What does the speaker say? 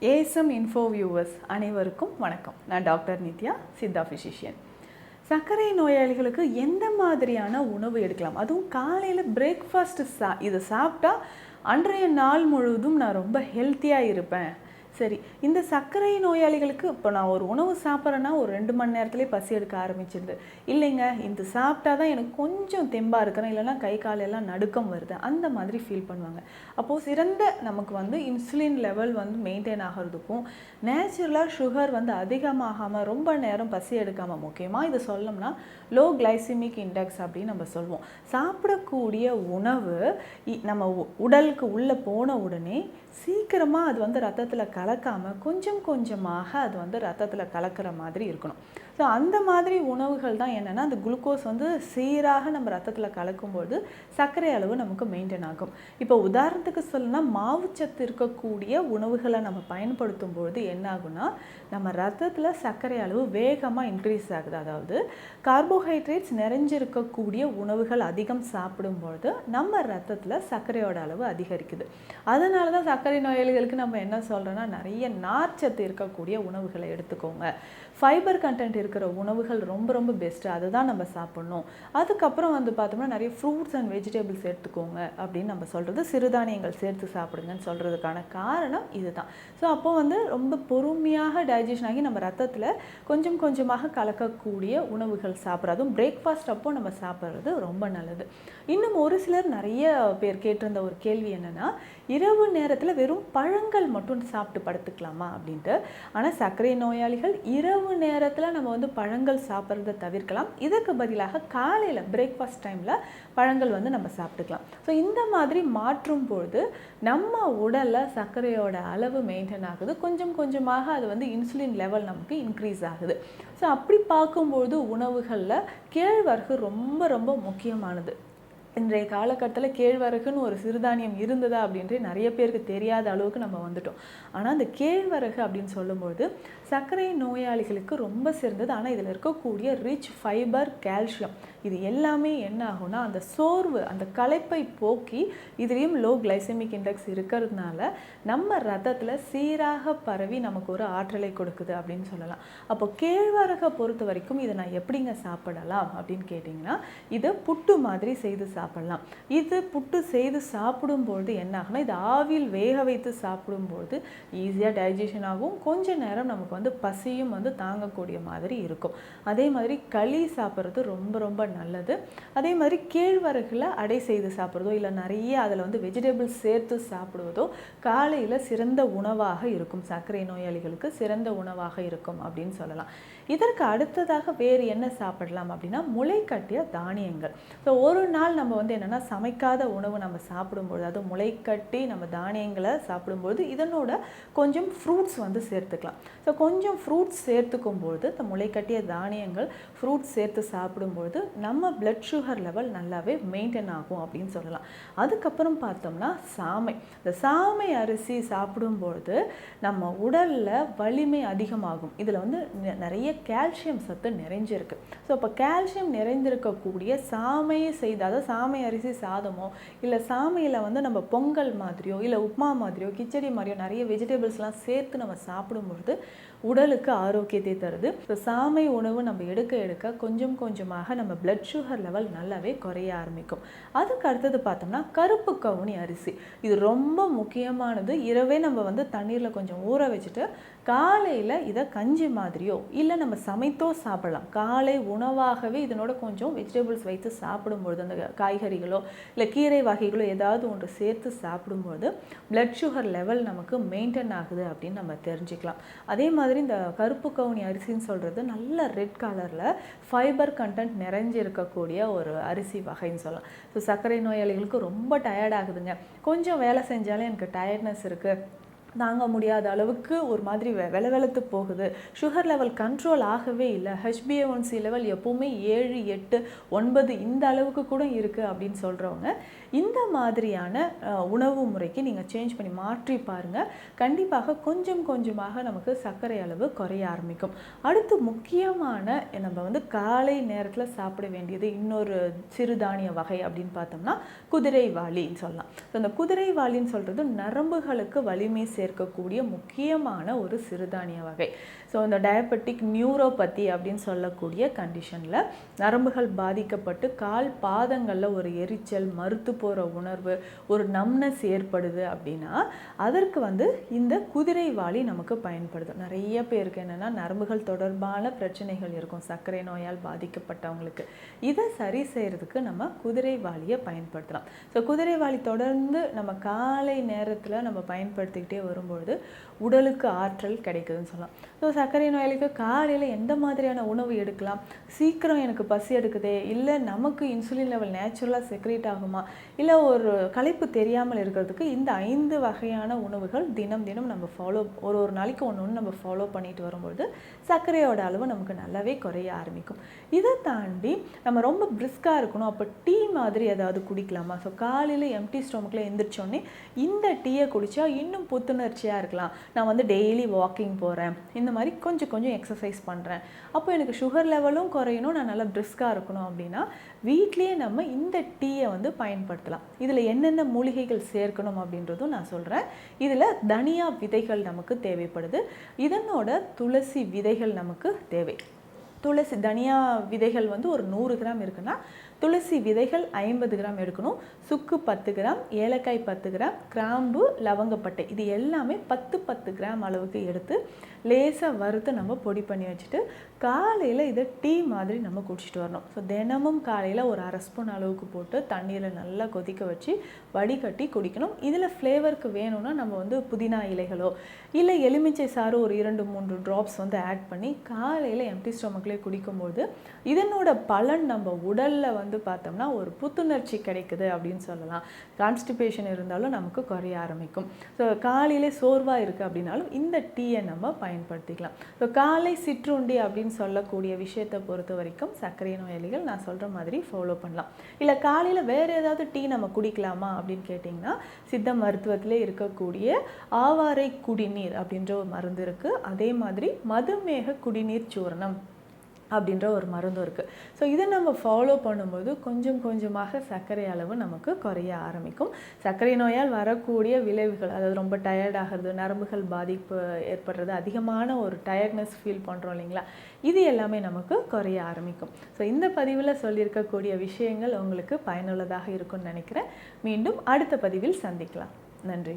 ASM info viewers அனைவருக்கும் வணக்கம். நான் டாக்டர் நித்யா சித்தா ஃபிசிஷியன் சர்க்கரை நோயாளிகளுக்கு எந்த மாதிரியான உணவு எடுக்கலாம்? அதுவும் காலையில் பிரேக்ஃபாஸ்ட்டு சா இதை சாப்பிட்டா அன்றைய நாள் முழுவதும் நான் ரொம்ப ஹெல்த்தியாக இருப்பேன். சரி இந்த சர்க்கரை நோயாளிகளுக்கு இப்போ நான் ஒரு உணவு சாப்பிட்றேன்னா ஒரு ரெண்டு மணி நேரத்துலேயே பசி எடுக்க ஆரம்பிச்சிருது. இல்லைங்க இந்த சாப்பிட்டா தான் எனக்கு கொஞ்சம் தெம்பாக இருக்கிறேன் இல்லைன்னா கை காலெல்லாம் நடுக்கம் வருது. அந்த மாதிரி ஃபீல் பண்ணுவாங்க. அப்போது சிறந்த நமக்கு வந்து இன்சுலின் லெவல் வந்து மெயின்டைன் ஆகிறதுக்கும் நேச்சுரலாக சுகர் வந்து அதிகமாகாமல் ரொம்ப நேரம் பசி எடுக்காமல் முக்கியமாக இது சொல்லணும்னா லோ கிளைசிமிக் இண்டெக்ஸ் அப்படின்னு நம்ம சொல்லுவோம் சாப்பிடக்கூடிய உணவு இ- நம்ம உ- உடலுக்கு உள்ளே போன உடனே சீக்கிரமாக அது வந்து ரத்தத்தில் கலக்காமல் கொஞ்சம் கொஞ்சமாக அது வந்து ரத்தத்தில் கலக்கிற மாதிரி இருக்கணும். ஸோ அந்த மாதிரி உணவுகள் தான் என்னென்னா அந்த குளுக்கோஸ் வந்து சீராக நம்ம ரத்தத்தில் கலக்கும்போது சர்க்கரை அளவு நமக்கு மெயின்டைன் ஆகும். இப்போ உதாரணத்துக்கு சொல்லணும்னா மாவுச்சத்து இருக்கக்கூடிய உணவுகளை நம்ம பயன்படுத்தும் பொழுது என்ன ஆகும்னா நம்ம ரத்தத்தில் சர்க்கரை அளவு வேகமாக இன்க்ரீஸ் ஆகுது. அதாவது கார்போஹைட்ரேட்ஸ் நிறைஞ்சிருக்கக்கூடிய உணவுகள் அதிகம் சாப்பிடும்பொழுது நம்ம ரத்தத்தில் சர்க்கரையோட அளவு அதிகரிக்குது. அதனால தான் சர்க்கரை நோயாளிகளுக்கு நம்ம என்ன சொல்கிறோன்னா நிறைய நார்ச்சத்து இருக்கக்கூடிய உணவுகளை எடுத்துக்கோங்க. ஃபைபர் கண்டென்ட் இருக்கிற உணவுகள் ரொம்ப ரொம்ப பெஸ்ட்டு அதை தான் நம்ம சாப்பிட்ணும். அதுக்கப்புறம் வந்து பார்த்தோம்னா நிறைய ஃப்ரூட்ஸ் அண்ட் வெஜிடபிள்ஸ் எடுத்துக்கோங்க அப்படின்னு நம்ம சொல்கிறது சிறுதானியங்கள் சேர்த்து சாப்பிடுங்கன்னு சொல்கிறதுக்கான காரணம் இதுதான். ஸோ அப்போ வந்து ரொம்ப பொறுமையாக டைஜஷன் ஆகி நம்ம ரத்தத்தில் கொஞ்சம் கொஞ்சமாக கலக்கக்கூடிய உணவுகள் சாப்பிட்றது அதுவும் பிரேக்ஃபாஸ்ட் அப்போ நம்ம சாப்பிட்றது ரொம்ப நல்லது. இன்னும் ஒரு சிலர் நிறைய பேர் கேட்டிருந்த ஒரு கேள்வி என்னென்னா இரவு நேரத்தில் வெறும் பழங்கள் மட்டும் சாப்பிட்டு படுத்துக்கலாமா அப்படின்ட்டு. ஆனால் சர்க்கரை நோயாளிகள் இரவு நேரத்தில் நம்ம வந்து பழங்கள் சாப்பிட்றத தவிர்க்கலாம். இதற்கு பதிலாக காலையில் பிரேக்ஃபாஸ்ட் டைமில் பழங்கள் வந்து நம்ம சாப்பிட்டுக்கலாம். ஸோ இந்த மாதிரி மாற்றும் பொழுது நம்ம உடலில் சர்க்கரையோட அளவு மெயின்டைன் ஆகுது. கொஞ்சம் கொஞ்சமாக அது வந்து இன்சுலின் லெவல் நமக்கு இன்க்ரீஸ் ஆகுது. ஸோ அப்படி பார்க்கும்பொழுது உணவுகளில் கேழ்வரகு ரொம்ப ரொம்ப முக்கியமானது. இன்றைய காலகட்டத்தில் கேழ்வரகுன்னு ஒரு சிறுதானியம் இருந்ததா அப்படின்றே நிறைய பேருக்கு தெரியாத அளவுக்கு நம்ம வந்துட்டோம். ஆனால் அந்த கேழ்வரகு அப்படின்னு சொல்லும்போது சர்க்கரை நோயாளிகளுக்கு ரொம்ப சிறந்தது. ஆனால் இதில் இருக்கக்கூடிய ரிச் ஃபைபர் கால்சியம் இது எல்லாமே என்ன ஆகும்னா அந்த சோர்வு அந்த களைப்பை போக்கி இதுலேயும் லோ கிளைசமிக் இண்டெக்ஸ் இருக்கிறதுனால நம்ம ரத்தத்தில் சீராக பரவி நமக்கு ஒரு ஆற்றலை கொடுக்குது அப்படின்னு சொல்லலாம். அப்போ கேழ்வரகை பொறுத்த வரைக்கும் இதை நான் எப்படிங்க சாப்பிடலாம் அப்படின்னு கேட்டிங்கன்னா இதை புட்டு மாதிரி செய்து சாப்பிடலாம் இது புட்டு செய்து சாப்பிடும்பொழுது என்ன ஆகும்னா இது ஆவியில் வேக வைத்து சாப்பிடும்பொழுது ஈஸியாக டைஜஷன் ஆகும். கொஞ்ச நேரம் நமக்கு வந்து பசியும் வந்து தாங்கக்கூடிய மாதிரி இருக்கும். அதே மாதிரி களி சாப்பிட்றது ரொம்ப ரொம்ப நல்லது. அதே மாதிரி கேழ்வரகில் அடை செய்து சாப்பிட்றதோ இல்லை நிறைய அதில் வந்து வெஜிடபிள்ஸ் சேர்த்து சாப்பிடுவதோ காலையில் சிறந்த உணவாக இருக்கும். சர்க்கரை நோயாளிகளுக்கு சிறந்த உணவாக இருக்கும் அப்படின்னு சொல்லலாம். இதற்கு அடுத்ததாக வேறு என்ன சாப்பிடலாம் அப்படின்னா முளை கட்டிய தானியங்கள். ஸோ ஒரு நாள் நம்ம வந்து என்னென்னா சமைக்காத உணவு நம்ம சாப்பிடும்பொழுது முளை கட்டி நம்ம தானியங்களை சாப்பிடும்பொழுது இதனோட கொஞ்சம் ஃப்ரூட்ஸ் வந்து சேர்த்துக்கலாம். ஸோ கொஞ்சம் ஃப்ரூட்ஸ் சேர்த்துக்கும் இந்த இந்த முளைக்கட்டிய தானியங்கள் ஃப்ரூட்ஸ் சேர்த்து சாப்பிடும்பொழுது நம்ம பிளட் சுகர் லெவல் நல்லாவே மெயின்டைன் ஆகும் அப்படின்னு சொல்லலாம். அதுக்கப்புறம் பார்த்தோம்னா சாமை. இந்த சாமை அரிசி சாப்பிடும்பொழுது நம்ம உடலில் வலிமை அதிகமாகும். இதில் வந்து நிறைய கால்சியம் சத்து நிறைஞ்சிருக்கு. ஸோ அப்போ கால்சியம் நிறைந்திருக்கக்கூடிய சாமையை செய்த அதாவது சாமை அரிசி சாதமோ இல்லை சாமையில் வந்து நம்ம பொங்கல் மாதிரியோ இல்லை உப்மா மாதிரியோ கிச்சடி மாதிரியோ நிறைய வெஜிடபிள்ஸ்லாம் சேர்த்து நம்ம சாப்பிடும்பொழுது உடலுக்கு ஆரோக்கியத்தை தருது. ஸோ சாமை உணவு நம்ம எடுக்க எடுக்க கொஞ்சம் கொஞ்சமாக நம்ம பிளட் சுகர் லெவல் நல்லாவே குறைய ஆரம்பிக்கும். அதுக்கு அடுத்தது பார்த்தோம்னா கருப்பு கவுனி அரிசி. இது ரொம்ப முக்கியமானது. இரவே நம்ம வந்து தண்ணீரில் கொஞ்சம் ஊற வச்சுட்டு காலையில் இதை கஞ்சி மாதிரியோ இல்லை நம்ம சமைத்தோ சாப்பிடலாம். காலை உணவாகவே இதனோட கொஞ்சம் வெஜிடபிள்ஸ் வைத்து சாப்பிடும்பொழுது அந்த காய்கறிகளோ இல்லை கீரை வகைகளோ ஏதாவது ஒன்று சேர்த்து சாப்பிடும்போது பிளட் சுகர் லெவல் நமக்கு மெயின்டைன் ஆகுது அப்படின்னு நம்ம தெரிஞ்சுக்கலாம். அதே மாதிரி மாதிரி இந்த கருப்பு கவுனி அரிசின்னு சொல்கிறது நல்ல ரெட் கலரில் ஃபைபர் கண்டென்ட் நிறைஞ்சு இருக்கக்கூடிய ஒரு அரிசி வகைன்னு சொல்லலாம். ஸோ சர்க்கரை நோயாளிகளுக்கு ரொம்ப டயர்ட் ஆகுதுங்க. கொஞ்சம் வேலை செஞ்சாலே எனக்கு டயர்ட்னஸ் இருக்குது தாங்க முடியாத அளவுக்கு ஒரு மாதிரி வெ வெல வெலத்து போகுது. சுகர் லெவல் கண்ட்ரோல் ஆகவே இல்லை. ஹெச்பிஏஒன்சி லெவல் எப்போவுமே ஏழு எட்டு ஒன்பது இந்த அளவுக்கு கூட இருக்குது அப்படின்னு சொல்கிறவங்க இந்த மாதிரியான உணவு முறைக்கு நீங்கள் சேஞ்ச் பண்ணி மாற்றி பாருங்கள் கண்டிப்பாக கொஞ்சம் கொஞ்சமாக நமக்கு சர்க்கரை அளவு குறைய ஆரம்பிக்கும். அடுத்து முக்கியமான நம்ம வந்து காலை நேரத்தில் சாப்பிட வேண்டியது இன்னொரு சிறுதானிய வகை அப்படின்னு பார்த்தோம்னா குதிரைவாளின்னு சொல்லலாம். ஸோ அந்த குதிரைவாளின்னு சொல்கிறது நரம்புகளுக்கு வலிமை சே சேர்க்கக்கூடிய முக்கியமான ஒரு சிறுதானிய வகை. ஸோ இந்த டயபெட்டிக் நியூரோபதி அப்படின்னு சொல்லக்கூடிய கண்டிஷனில் நரம்புகள் பாதிக்கப்பட்டு கால் பாதங்களில் ஒரு எரிச்சல் மறுத்து போகிற உணர்வு ஒரு நம்னஸ் ஏற்படுது அப்படின்னா அதற்கு வந்து இந்த குதிரைவாளி நமக்கு பயன்படுது நிறைய பேருக்கு என்னென்னா நரம்புகள் தொடர்பான பிரச்சனைகள் இருக்கும். சர்க்கரை நோயால் பாதிக்கப்பட்டவங்களுக்கு. இதை சரி செய்கிறதுக்கு நம்ம குதிரைவாளியை பயன்படுத்தலாம். ஸோ குதிரைவாளி தொடர்ந்து நம்ம காலை நேரத்தில் நம்ம பயன்படுத்திக்கிட்டே வரும்பொழுது உடலுக்கு ஆற்றல் கிடைக்குதுன்னு சொல்லலாம். ஸோ சர்க்கரை நோயாளிக்கு காலையில் எந்த மாதிரியான உணவு எடுக்கலாம்? சீக்கிரம் எனக்கு பசி எடுக்குதே? இல்லை நமக்கு இன்சுலின் லெவல் நேச்சுரலாக செக்ரேட் ஆகுமா? இல்லை ஒரு களைப்பு தெரியாமல் இருக்கிறதுக்கு இந்த ஐந்து வகையான உணவுகள் தினம் தினம் நம்ம ஃபாலோ ஒரு ஒரு நாளைக்கு ஒன்று ஒன்று நம்ம ஃபாலோ பண்ணிட்டு வரும்பொழுது சர்க்கரையோட அளவு நமக்கு நல்லாவே குறைய ஆரம்பிக்கும். இதை தாண்டி நம்ம ரொம்ப பிரிஸ்காக இருக்கணும். அப்போ டீ மாதிரி ஏதாவது குடிக்கலாமா? ஸோ காலையில் எம்டி ஸ்டொமக்கில் எந்திரிச்சோடனே இந்த டீயை குடித்தா இன்னும் புத்துணர்ச்சியாக இருக்கலாம். நான் வந்து டெய்லி வாக்கிங் போகிறேன் இந்த மாதிரி கொஞ்சம் கொஞ்சம் எக்ஸசைஸ் பண்ணுறேன் அப்போ எனக்கு சுகர் லெவலும் குறையணும். நான் நல்லா பிரிஸ்காக இருக்கணும் அப்படின்னா வீட்லேயே நம்ம இந்த டீயை வந்து பயன்படுத்தலாம். இதில் என்னென்ன மூலிகைகள் சேர்க்கணும் அப்படின்றதும் நான் சொல்கிறேன் இதில் தனியா விதைகள் நமக்கு தேவைப்படுது. இதனோட துளசி விதைகள் நமக்கு தேவை. துளசி தனியா விதைகள் வந்து ஒரு நூறு கிராம் இருக்குன்னா துளசி விதைகள் ஐம்பது கிராம் எடுக்கணும். சுக்கு பத்து கிராம் ஏலக்காய் பத்து கிராம் கிராம்பு லவங்கப்பட்டை. இது எல்லாமே பத்து பத்து கிராம் அளவுக்கு எடுத்து லேசாக வறுத்து நம்ம பொடி பண்ணி வச்சுட்டு காலையில் இதை டீ மாதிரி நம்ம குடிச்சிட்டு வரணும். ஸோ தினமும் காலையில் ஒரு அரை ஸ்பூன் அளவுக்கு போட்டு தண்ணீரை நல்லா கொதிக்க வச்சு வடிகட்டி குடிக்கணும். இதில் ஃப்ளேவருக்கு வேணும்னா நம்ம வந்து புதினா இலைகளோ இல்லை எலுமிச்சை சாறு ஒரு இரண்டு மூன்று ட்ராப்ஸ் வந்து ஆட் பண்ணி காலையில் எம்டி ஸ்டொமக்லேயே குடிக்கும்போது இதனோட பலன் நம்ம உடலில் வந்து பார்த்தோம்னா ஒரு புத்துணர்ச்சி கிடைக்குது அப்படின்னு சொல்லலாம். கான்ஸ்டிபேஷன் இருந்தாலும் நமக்கு குறைய ஆரம்பிக்கும். ஸோ காலையிலே சோர்வாக இருக்குது அப்படின்னாலும் இந்த டீயை நம்ம பயன்படுத்திக்கலாம். ஸோ காலை சிற்றுண்டி அப்படின்னு சொல்லக்கூடிய விஷயத்தை பொறுத்த வரைக்கும் சர்க்கரை நோயாளிகள் நான் சொல்கிற மாதிரி ஃபாலோ பண்ணலாம். இல்லை காலையில் வேறு ஏதாவது டீ நம்ம குடிக்கலாமா அப்படின்னு கேட்டிங்கன்னா சித்த மருத்துவத்திலே இருக்கக்கூடிய ஆவாரை குடிநீர் அப்படின்ற ஒரு மருந்து இருக்குது அதே மாதிரி மதுமேக குடிநீர் சூரணம். அப்படின்ற ஒரு மருந்தும் இருக்குது ஸோ இதை நம்ம ஃபாலோ பண்ணும்போது கொஞ்சம் கொஞ்சமாக சர்க்கரை அளவு நமக்கு குறைய ஆரம்பிக்கும். சர்க்கரை நோயால் வரக்கூடிய விளைவுகள் அதாவது ரொம்ப டயர்ட் ஆகிறது நரம்புகள் பாதிப்பு ஏற்படுறது அதிகமான ஒரு டயர்ட்னஸ் ஃபீல் பண்ணுறோம் இல்லைங்களா? இது எல்லாமே நமக்கு குறைய ஆரம்பிக்கும். ஸோ இந்த பதிவில் சொல்லியிருக்கக்கூடிய விஷயங்கள் உங்களுக்கு பயனுள்ளதாக இருக்கும்னு நினைக்கிறேன். மீண்டும் அடுத்த பதிவில் சந்திக்கலாம். நன்றி.